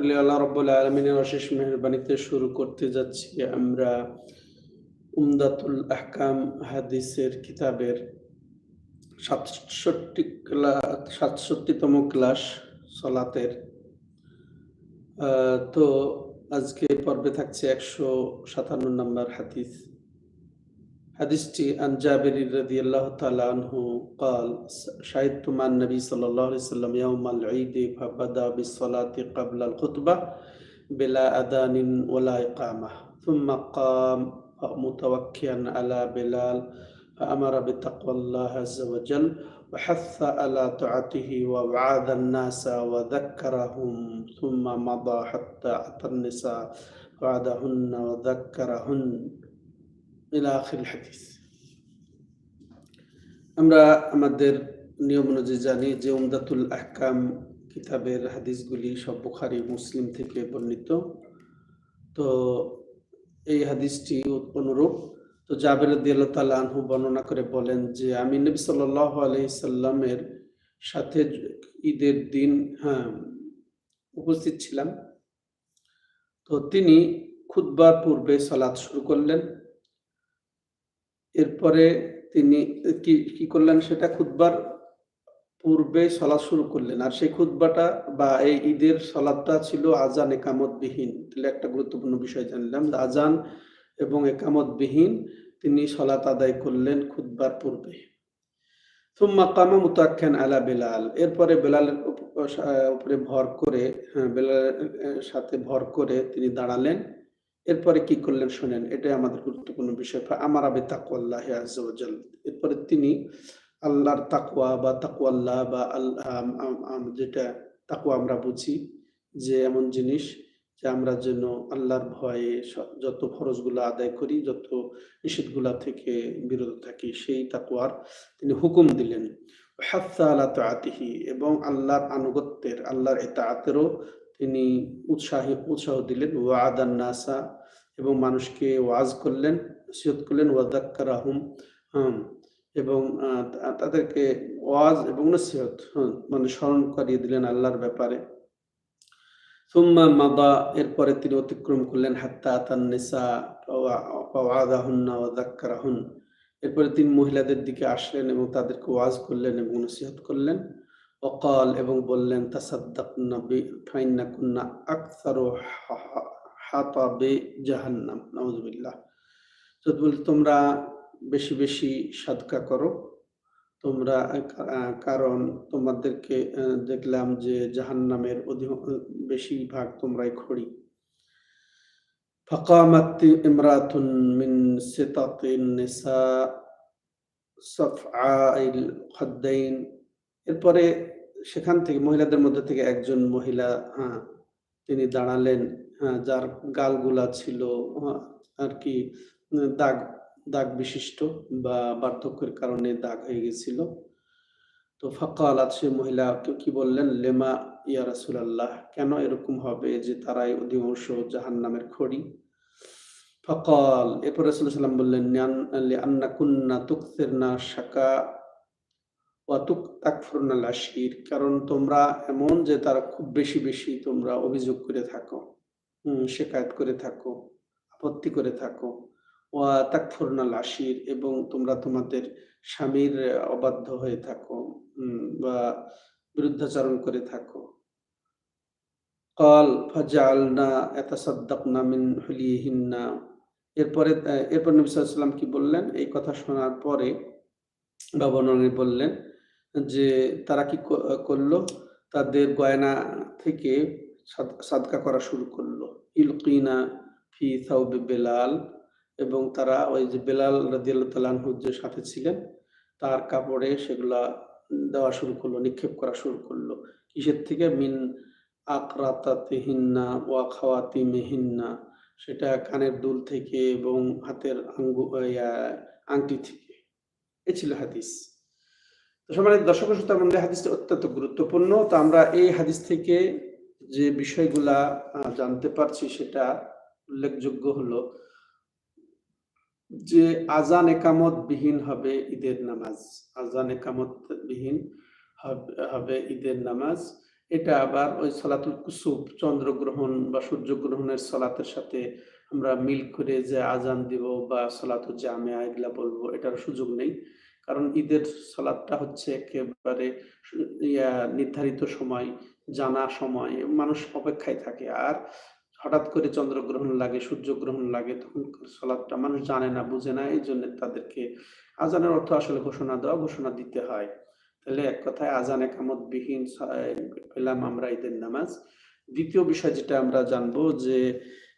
আলহামদুলিল্লাহ আল্লাহ রব্বুল আলমিনের অশেষ মেহরবানিতে শুরু করতে যাচ্ছি আমরা উমদাতুল আহকাম হাদিসের কিতাবের সাতষট্টি ক্লাস সাতষট্টিতম ক্লাস সলাতের। তো আজকে পর্বে থাকছে একশো সাতান্ন নম্বর হাদিস। হাদিসটি আন জাবির রাদিয়াল্লাহু তাআলা আনহু قال شهدت مع النبي صلى الله عليه وسلم يوم العيد فبدا بالصلاة قبل الخطبة بلا أذان ولا إقامة ثم قام متوكئا على بلال فأمر بتقوى الله عز وجل وحث على طاعته ووعظ الناس وذكرهم ثم مضى حتى أتى النساء وعدهن وذكرهن ইলা আখির হাদিস। আমরা আমাদের নিয়ম অনুযায়ী জানি যে উমদাতুল আহকাম কিতাবের হাদিসগুলি সব বুখারি, মুসলিম থেকে বর্ণিত। তো এই হাদিসটি অনুরূপ। তো জাবের দিয়াল্লাহ আনহু বর্ণনা করে বলেন যে, আমি নবী সাল্লাল্লাহু আলাইহি সাল্লামের সাথে ঈদের দিন হ্যাঁ উপস্থিত ছিলাম। তো তিনি খুতবার পূর্বে সালাত শুরু করলেন। এরপরে তিনি, কি কি করলেন সেটা খুতবার পূর্বে সলাৎ শুরু করলেন। আর সেই খুতবাটা বা এই ঈদের সলাদটা ছিল আজান একামত বিহীন তাহলে একটা গুরুত্বপূর্ণ বিষয় জানলাম আজান এবং একামত বিহীন তিনি সলাত আদায় করলেন খুতবার পূর্বে। থুম্মা কামা মুতাক্ষেন আলা বেলাল। এরপরে বেলালের উপ- উপরে ভর করে হ্যাঁ বেলালের সাথে ভর করে তিনি দাঁড়ালেন। এরপরে কি করলেন শোনেন, এটাই আমাদের গুরুত্বপূর্ণ বিষয়। আমার আবে তাকুয়াল্লাহ আজ্জাল এরপরে তিনি আল্লাহর তাকুয়া বা তাকুয়াল্লাহ বা আল্লাহ যেটা তাকুয়া আমরা বুঝি, যে এমন জিনিস যে আমরা যেন আল্লাহর ভয়ে যত ফরজগুলো আদায় করি, যত নিষেধগুলা থেকে বিরত থাকি, সেই তাকুয়ার তিনি হুকুম দিলেন। হাফসা এবং আল্লাহর আনুগত্যের, আল্লাহর এতাআতেরও তিনি উৎসাহী উৎসাহ দিলেন। ওয়াদান নাসা এবং মানুষকে ওয়াজ করলেন, নসিহত করলেন ওয়াদাক্কার আহম এবং তাদেরকে ওয়াজ এবং নসিহত মানে স্মরণ করিয়ে দিলেন আল্লাহর ব্যাপারে। সুম্মা মাদা, এরপরে তিনি অতিক্রম করলেন, হাত্তা আতান নেশা এরপরে তিনি মহিলাদের দিকে আসলেন এবং তাদেরকে ওয়াজ করলেন এবং নসিহত করলেন। অকাল এবং বললেন তাসাদ্দাকুন্না ফাইন্নাকুন্না আক্তারো হাতাবে জাহান্নাম নাউজুবিল্লাহ তো বল তোমরা বেশি বেশি সাদকা করো তোমরা আহ, কারণ তোমাদেরকে আহ, দেখলাম যে জাহান্নামের অধিক বেশিরভাগ তোমরাই খড়ি فقامت امرأة من ستة النساء صفعاء الخدين এরপরে সেখান থেকে মহিলাদের মধ্যে থেকে একজন মহিলা হ্যাঁ তিনি দাঁড়ালেন হ্যাঁ যার গালগুলা ছিল হ্যাঁ, আর কি দাগ দাগ বিশিষ্ট বা বার্ধক্যের কারণে দাগ হয়ে গেছিল। তো ফাকালাত সে মহিলা কে- বললেন? লেমা ইয়া রাসূলুল্লাহ কেন এরকম হবে যে তারাই অধিকাংশ জাহান্নামের খড়ি? ফকাল এরপর রাসূলুল্লাহ সাল্লাম বললেন আন্না কুন্না তুকসিরনা শাকা ওয়াতুক তাকফুরনাল আশির কারণ তোমরা এমন যে তারা খুব বেশি বেশি তোমরা অভিযোগ করে থাকো। শেখায়ত করে থাকো, আপত্তি করে থাকো। ওয়া তাকফুরনাল আশির এবং তোমরা তোমাদের স্বামীর অবাধ্য হয়ে থাকো বা বিরুদ্ধাচরণ করে থাকো। কল ফাজালনা না মিন হুলিহিন্না। এরপরে এরপর নবী সাল্লাম কি বললেন? এই কথা শোনার পরে বাবা বললেন যে, তারা কি, করল? তাদের গয়না থেকে সাদকা করা শুরু করল। ইলকিনা ফি সাউবে বেলাল এবং তারা ওই যে বেলাল আনহু যে সাথে ছিলেন, তার কাপড়ে সেগুলা দেওয়া শুরু করল, নিক্ষেপ করা শুরু করল। কিসের থেকে? মিন আকরাতাতিহিন্না ওয়া খাওয়াতি মেহিন্না সেটা কানের দুল থেকে এবং হাতের আঙ্গু আংটি থেকে। এ ছিল হাদিস। তো সম্মানিত দর্শক শ্রোতা মধ্যে হাদিসটি অত্যন্ত গুরুত্বপূর্ণ। তো আমরা এই হাদিস থেকে যে বিষয়গুলা জানতে পারছি সেটা উল্লেখযোগ্য হলো যে আজান একামত বিহীন হবে ঈদের নামাজ। আজান একামত বিহীন হবে- ঈদের নামাজ। এটা আবার ওই সলাতুল কুসুফ, চন্দ্রগ্রহণ বা সূর্যগ্রহণের সলাতের সাথে আমরা মিল করে যে আজান দিব বা সলাতুল জামিয়া এগুলা বলব, এটার সুযোগ নেই। কারণ ঈদের সলাদটা হচ্ছে একেবারে নির্ধারিত সময় জানা সময় মানুষ অপেক্ষায় থাকে। আর হঠাৎ করে চন্দ্রগ্রহণ লাগে, সূর্যগ্রহণ লাগে, তখন সলাদটা মানুষ জানে না, বুঝে না। এই জন্য তাদেরকে আজানের অর্থ আসলে ঘোষণা দেওয়া, ঘোষণা দিতে হয়। তাহলে এক কথায় আজান একামত বিহীন পেলাম আমরা ঈদের নামাজ। দ্বিতীয় বিষয় যেটা আমরা জানব যে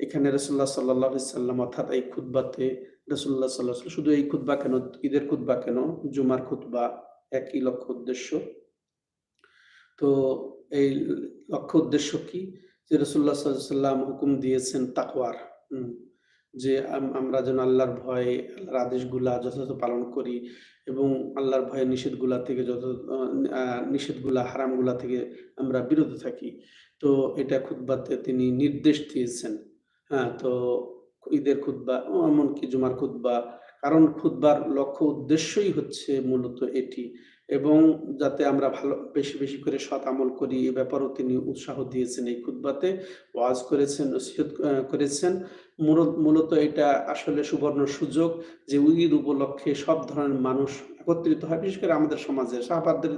এখানে রসুল্লাহ সাল্লাহ সাল্লাম অর্থাৎ এই খুদ্বাতে রসুল্লাহ সাল্লাহ শুধু এই খুদ্া কেন, ঈদের খুদ্া কেন? জুমার খুদ্া একই লক্ষ্য, উদ্দেশ্য। তো এই লক্ষ্য উদ্দেশ্য কি? যে রসুল্লাহ সাল্লাম হুকুম দিয়েছেন তাকওয়ার যে আমরা যেন আল্লাহর ভয়ে আল্লাহর আদেশগুলা যথাযথ পালন করি এবং আল্লাহর ভয়ে নিষেধগুলা থেকে যত নিষেধগুলা, হারামগুলা থেকে আমরা বিরত থাকি। তো এটা খুতবাতে তিনি নির্দেশ দিয়েছেন। হ্যাঁ তো ঈদের ও এমনকি জুমার খুতবা, কারণ খুতবার লক্ষ্য উদ্দেশ্যই হচ্ছে মূলত এটি। এবং যাতে আমরা ভালো, বেশি বেশি করে সৎ আমল করি, এ ব্যাপারেও তিনি উৎসাহ দিয়েছেন এই খুতবাতে, ওয়াজ করেছেন, নসিহত করেছেন। মূল- মূলত এটা আসলে সুবর্ণ সুযোগ যে ঈদ উপলক্ষে সব ধরনের মানুষ একত্রিত হয়, বিশেষ করে আমাদের সমাজে। সাহাবাদের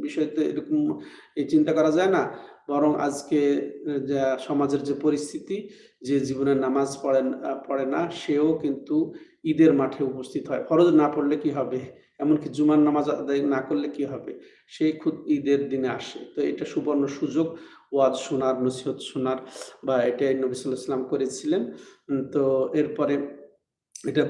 বিষয়তে এরকম এই চিন্তা করা যায় না, বরং আজকে যা সমাজের যে পরিস্থিতি, যে জীবনে নামাজ পড়েন পড়ে না, সেও কিন্তু ঈদের মাঠে উপস্থিত হয়। ফরজ না পড়লে কি হবে? এমনকি জুমার নামাজ আদায় না করলে কি হবে? সেই খুদ ঈদের দিনে আসে। তো এটা সুবর্ণ সুযোগ, ওয়াজ শোনার, নসিহত শোনার বা এটাই নবী সাল্লাহ ইসলাম করেছিলেন। তো এরপরে এটা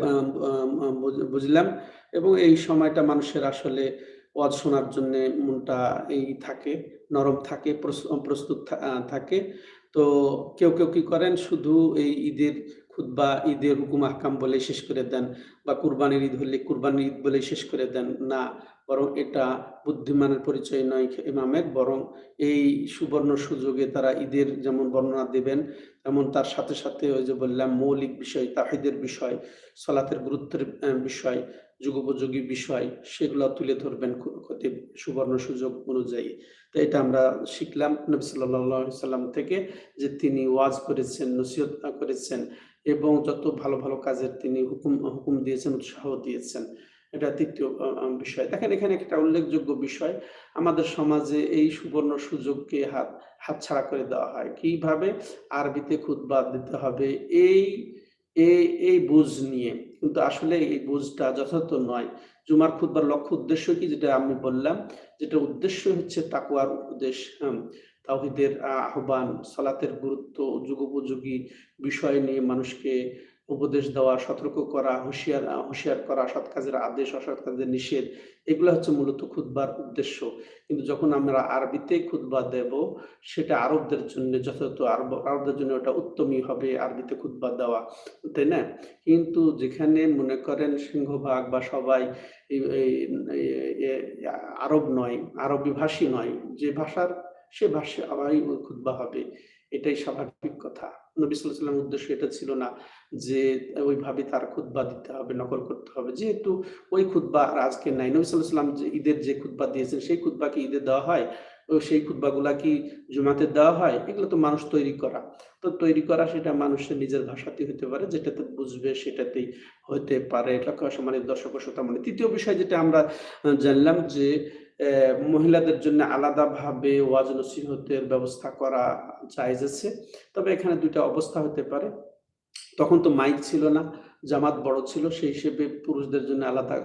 বুঝলাম। এবং এই সময়টা মানুষের আসলে ওয়াজ শোনার জন্য মনটা এই থাকে, নরম থাকে, প্রস- প্রস্তুত থাকে। তো কেউ কেউ কি করেন? শুধু এই ঈদের খুতবা ঈদের হুকুম, আহকাম বলে শেষ করে দেন বা কুরবানির ঈদ হলে কুরবানির ঈদ বলে শেষ করে দেন, না। বরং এটা বুদ্ধিমানের পরিচয় নয় ইমামের, বরং এই সুবর্ণ সুযোগে তারা ঈদের যেমন বর্ণনা দেবেন, তেমন তার সাথে সাথে ওই যে বললাম মৌলিক বিষয়, তাহিদের বিষয়, সলাতের গুরুত্বের বিষয়, যুগোপযোগী বিষয়, সেগুলো তুলে ধরবেন খতিব সুবর্ণ সুযোগ অনুযায়ী। তো এটা আমরা শিখলাম নবী আলাইহি সাল্লাম থেকে যে তিনি ওয়াজ করেছেন, নসিহত করেছেন। এবং যত ভালো ভালো কাজের তিনি হুকুম হুকুম দিয়েছেন, উৎসাহ দিয়েছেন, এটা তৃতীয় বিষয়। দেখেন, এখানে একটা উল্লেখযোগ্য বিষয়। আমাদের সমাজে এই সুবর্ণ সুযোগকে হাত হাতছাড়া করে দেওয়া হয়। কীভাবে? আরবিতে খুতবা দিতে হবে। এই এই বুঝ নিয়ে। কিন্তু আসলে এই বুঝটা যথার্থ নয়। জুমার খুতবার লক্ষ্য উদ্দেশ্য কি? যেটা আমি বললাম। যেটা উদ্দেশ্য হচ্ছে তাকুয়ার উপদেশ। হ্যাঁ। তাওহিদের আহ্বান, সালাতের গুরুত্ব, যুগোপযোগী বিষয় নিয়ে মানুষকে উপদেশ দেওয়া, সতর্ক করা, হুঁশিয়ার হুঁশিয়ার করা, সৎ কাজের আদেশ, অসৎ কাজের নিষেধ, এগুলো হচ্ছে মূলত খুতবার উদ্দেশ্য। কিন্তু যখন আমরা আরবিতে খুতবা দেব, সেটা আরবদের জন্য যথাযথ, আরব, আরবদের জন্য ওটা উত্তমই হবে আরবিতে খুতবা দেওয়া, তাই না? কিন্তু যেখানে মনে করেন সিংহভাগ বা সবাই আরব নয়, আরবি ভাষী নয়, যে ভাষার সে ভাষা আবারই খুতবা হবে, এটাই স্বাভাবিক কথা। নবী উদ্দেশ্য এটা ছিল না যে ওইভাবে তার খুতবা দিতে হবে, নকল করতে হবে। যেহেতু ওই খুতবা আর আজকে নাই। নবী যে ঈদের যে খুতবা দিয়েছেন, সেই খুতবা কি ঈদে দেওয়া হয়? সেই খুতবাগুলা কি জুমাতে দেওয়া হয়? এগুলো তো মানুষ তৈরি করা। তো তৈরি করা সেটা মানুষের নিজের ভাষাতেই হতে পারে, যেটাতে বুঝবে সেটাতেই হতে পারে। এটা সম্মানিত দর্শক শ্রোতা মানে। তৃতীয় বিষয় যেটা আমরা জানলাম যে মহিলাদের জন্য আলাদাভাবে ওয়াজ নসিহতের ব্যবস্থা করা জায়েজ আছে। তবে এখানে দুইটা অবস্থা হতে পারে। তখন তো মাইক ছিল না, জামাত বড় ছিল, সেই হিসেবে পুরুষদের জন্য আলাদা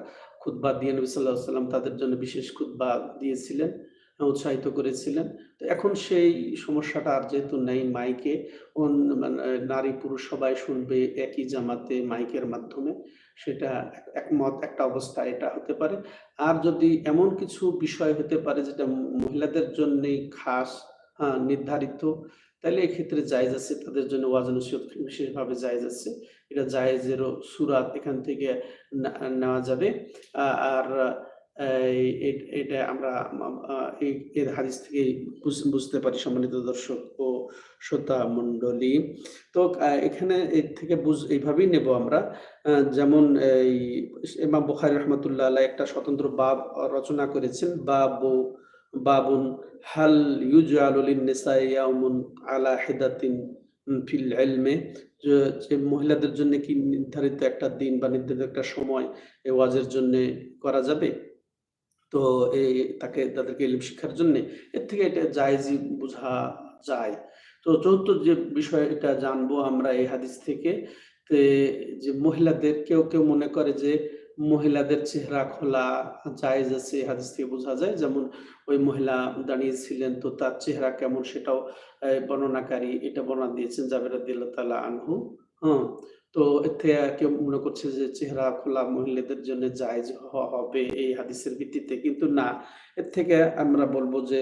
খুতবা দিয়ে নবী সাল্লাহ সাল্লাম তাদের জন্য বিশেষ খুতবা দিয়েছিলেন, উৎসাহিত করেছিলেন। তো এখন সেই সমস্যাটা আর যেহেতু নেই মাইকে মানে নারী পুরুষ সবাই শুনবে একই জামাতে মাইকের মাধ্যমে। সেটা একমত একটা অবস্থা এটা হতে পারে। আর যদি এমন কিছু বিষয় হতে পারে যেটা মহিলাদের জন্যই খাস হ্যাঁ, নির্ধারিত তাহলে এক্ষেত্রে জায়জ আছে তাদের জন্য ওয়াজ নসিহত বিশেষভাবে জায়জ আছে। এটা জায়েজেরও সুরাত এখান থেকে নেওয়া যাবে। আর এটা আমরা এর হাদিস থেকে বুঝতে পারি সম্মানিত দর্শক ও শ্রোতা মণ্ডলী। তো এখানে এর থেকে বুঝ এইভাবেই নেব আমরা। যেমন এই ইমাম বুখারী রহমতুল্লাহ আলাইহি একটা স্বতন্ত্র বাব রচনা করেছেন বাবু বাবুন হাল ইউজআলু লিন-নিসাই ইয়াউমুন আলা হিদাতিন ফিল ইলমে। যে, মহিলাদের জন্য কি নির্ধারিত একটা দিন বা নির্ধারিত একটা সময় ওয়াজের জন্যে করা যাবে? তো এই তাকে তাদেরকে ইলম শিক্ষার জন্যে এর থেকে এটা জায়েজই বোঝা যায়। তো চতুর্থ যে বিষয় এটা জানব আমরা এই হাদিস থেকে যে মহিলাদের কেউ, কেউ মনে করে যে মহিলাদের চেহারা খোলা জায়েজ আছে হাদিস থেকে বোঝা যায়। যেমন ওই মহিলা দাঁড়িয়েছিলেন তো তার চেহারা কেমন সেটাও বর্ণনাকারী এটা বর্ণনা দিয়েছেন জাবের আনহু। হুম? তো এতে কেউ মনে করছে যে চেহারা খোলা মহিলাদের জন্য জায়জ হবে এই হাদিসের ভিত্তিতে। কিন্তু না, এর থেকে আমরা বলব যে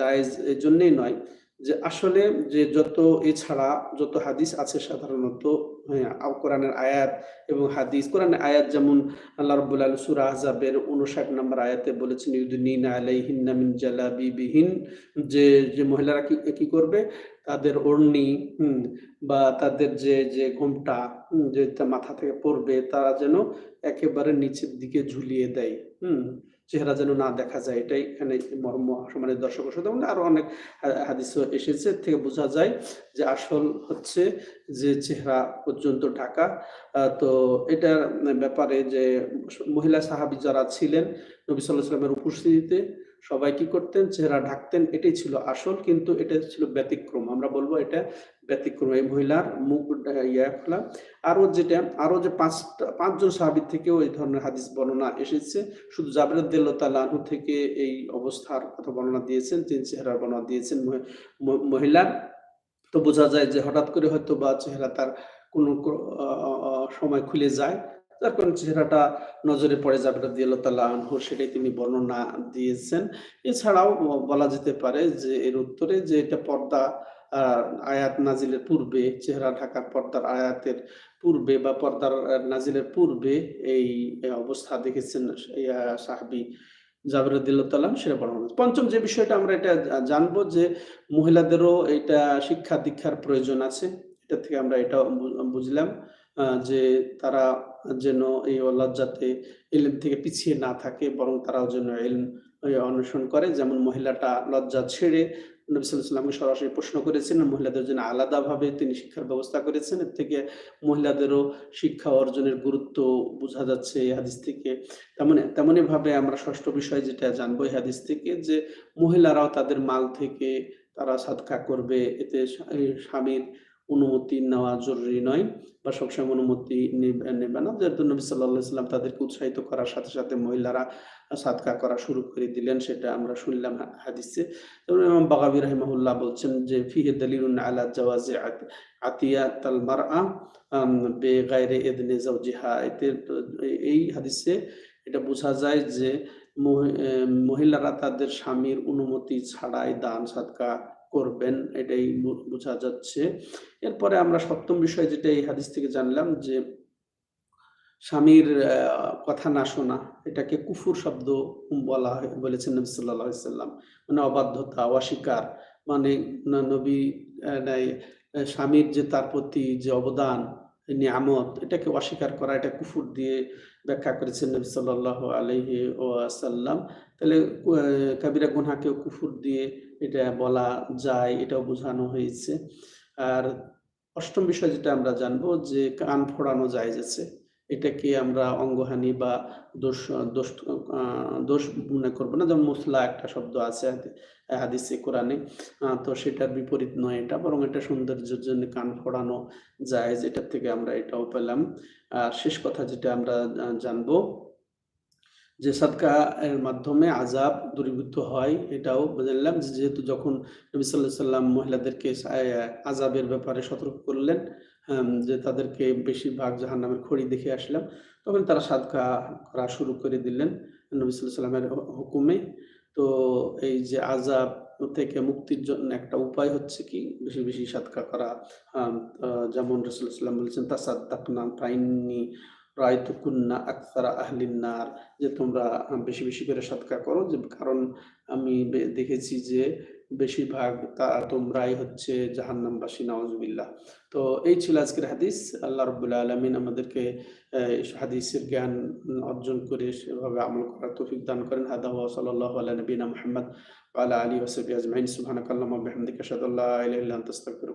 জায়জ এই জন্যেই নয় যে আসলে যে যত এছাড়া যত হাদিস আছে সাধারণত কোরআনের আয়াত এবং হাদিস কোরআনের আয়াত যেমন আল্লাহ রাব্বুল আলামিন সূরা আহজাবের ৫৯ নম্বর আয়াতে বলেছেন ইউদনিনা আলাইহিন্না মিন জালাবিবিহিন যে, যে মহিলারা কি, কি করবে? তাদের ওড়নি বা তাদের যে, যে ঘোমটা যেটা মাথা থেকে পড়বে তারা যেন একেবারে নিচের দিকে ঝুলিয়ে দেয়। হুম? চেহারা যেন না দেখা যায়। এটাই এখানে মর্ম সমানের দর্শক সাধারণ আরও অনেক হাদিস এসেছে। থেকে বোঝা যায় যে আসল হচ্ছে যে চেহারা পর্যন্ত ঢাকা। তো এটার ব্যাপারে যে মহিলা সাহাবি যারা ছিলেন, নবী সাল্লাহ সাল্লামের উপস্থিতিতে সবাই কি করতেন? চেহারা ঢাকতেন। এটাই ছিল আসল কিন্তু এটা ছিল ব্যতিক্রম। আমরা বলব এটা ব্যতিক্রম। এই মহিলার মুখ ইয়া খোলা। আরও যেটা আরও যে ৫ টা ৫ জন সাহাবী থেকেও এই ধরনের হাদিস বর্ণনা এসেছে। শুধু জাবের রাদিয়াল্লাহু তাআলা থেকে এই অবস্থার কথা বর্ণনা দিয়েছেন, তিনি চেহারার বর্ণনা দিয়েছেন মহিলার। তো বোঝা যায় যে হঠাৎ করে হয়তো বা চেহারা তার কোনো সময় খুলে যায়। যার কারণে চেহারাটা নজরে পড়ে জাবের রাদিয়াল্লাহু তাআলা আনহু, সেটাই তিনি বর্ণনা দিয়েছেন। এছাড়াও বলা যেতে পারে যে, এর উত্তরে যে এটা পর্দা আয়াত নাজিলের পূর্বে, চেহারা ঢাকার পর্দার আয়াতের পূর্বে বা পর্দার নাজিলের পূর্বে এই অবস্থা দেখেছেন সাহাবী জাবের রাদিয়াল্লাহু তাআলা সেটা করেছেন। ৫ম যে বিষয়টা আমরা এটা জানব যে, মহিলাদেরও এইটা শিক্ষা-দীক্ষার প্রয়োজন আছে। এটা থেকে আমরা এটাও বু, বুঝলাম যে তারা যেন এই লজ্জাতে ইলম থেকে পিছিয়ে না থাকে, বরং তারাও যেন ইলম ই অন্বেষণ করে। যেমন মহিলাটা লজ্জা ছেড়ে নবী সাল্লাল্লাহু সরাসরি প্রশ্ন করেছেন। মহিলাদের জন্য আলাদাভাবে তিনি শিক্ষার ব্যবস্থা করেছেন। এর থেকে মহিলাদেরও শিক্ষা অর্জনের গুরুত্ব বোঝা যাচ্ছে এই হাদিস থেকে। তেমনি তেমনিভাবে আমরা ষষ্ঠ বিষয় যেটা জানব এই হাদিস থেকে যে মহিলারাও তাদের মাল থেকে তারা সাদকা করবে। এতে স্বামীর অনুমতি নেওয়া জরুরি নয় বা সবসময় অনুমতি নেবে না। যেহেতু নবী সাল্লাল্লাহু আলাইহি ওয়াসাল্লাম তাদেরকে উৎসাহিত করার সাথে, সাথে মহিলারা সাদকা করা শুরু করে দিলেন সেটা আমরা শুনলাম হাদিসে। যেমন ইমাম বাগাবী রাহিমাহুল্লাহ বলছেন যে ফিহি দালিলুন আলা জাওয়াজি আত আতিয়াতাল মারআ আম বেগাইরি ইদনি যাওজিহা এতে এই হাদিসে এটা বোঝা যায় যে মহি মহিলারা তাদের স্বামীর অনুমতি ছাড়াই দান সাদকা করবেন এটাই বোঝা যাচ্ছে। এরপরে আমরা সপ্তম বিষয় যেটা এই হাদিস থেকে জানলাম যে স্বামীর কথা না শোনা এটাকে কুফুর শব্দ বলা বলেছেন নবী ওয়াসাল্লাম। মানে অবাধ্যতা, অস্বীকার মানে নবী স্বামীর যে তার প্রতি যে অবদান, নিয়ামত এটাকে অস্বীকার করা এটা কুফুর দিয়ে ব্যাখ্যা করেছেন নবী আলাইহি ও আসাল্লাম তাহলে কাবিরা গুনহাকেও কুফুর দিয়ে এটা বলা যায়, এটাও বোঝানো হয়েছে। আর অষ্টম বিষয় যেটা আমরা জানব যে কান ফোড়ানো যায় আছে। এটাকে আমরা অঙ্গহানি বা দোষ দোষ দোষ মনে করব না। যেমন মুসলা একটা শব্দ আছে হাদি, হাদিসে, কোরআনে। তো সেটার বিপরীত নয় এটা বরং এটা সৌন্দর্যের জন্য কান ফোঁড়ানো যায়, যেটার থেকে আমরা এটাও পেলাম। আর শেষ কথা যেটা আমরা জানব যে সাদকা এর মাধ্যমে আযাব দূরীভূত হয়, এটাও যে যেহেতু যখন নবী সাল্লাল্লাহু আলাইহি ওয়াসাল্লাম মহিলাদেরকে, আযাবের ব্যাপারে সতর্ক করলেন যে তাদেরকে বেশিরভাগ জাহান্নামের খড়ি দেখে আসলাম। তখন তারা সাদকা করা শুরু করে দিলেন নবী হ হুকুমে। তো এই যে আযাব থেকে মুক্তির জন্য একটা উপায় হচ্ছে কি বেশি, বেশি সাদকা করা। যেমন রাসূলুল্লাহ সাল্লাল্লাহু আলাইহি ওয়াসাল্লাম বলেছেন তাসাদ্দাকনা ফাইন্নী রাআইতুকুন্না আকসারা আহলিন নার যে তোমরা বেশি, বেশি করে সাদকা করো যে কারণ আমি দেখেছি যে বেশিরভাগ তা তোমরাই হচ্ছে জাহান্নামবাসী নওয়াজবিল্লাহ তো এই ছিল আজকের হাদিস। আল্লাহ রবুল্লা আলমিন আমাদেরকে হাদিসের জ্ঞান অর্জন করে সেভাবে আমল করার তৌফিক দান করেন। হাদা সাল্লাহ আল্লাহ মোহাম্মদ আলা আলী ওসফি আজমাইন। সুহানকাল্লাম আহমদিকা সাদাল্লাহ আলহ তাস্তাকুর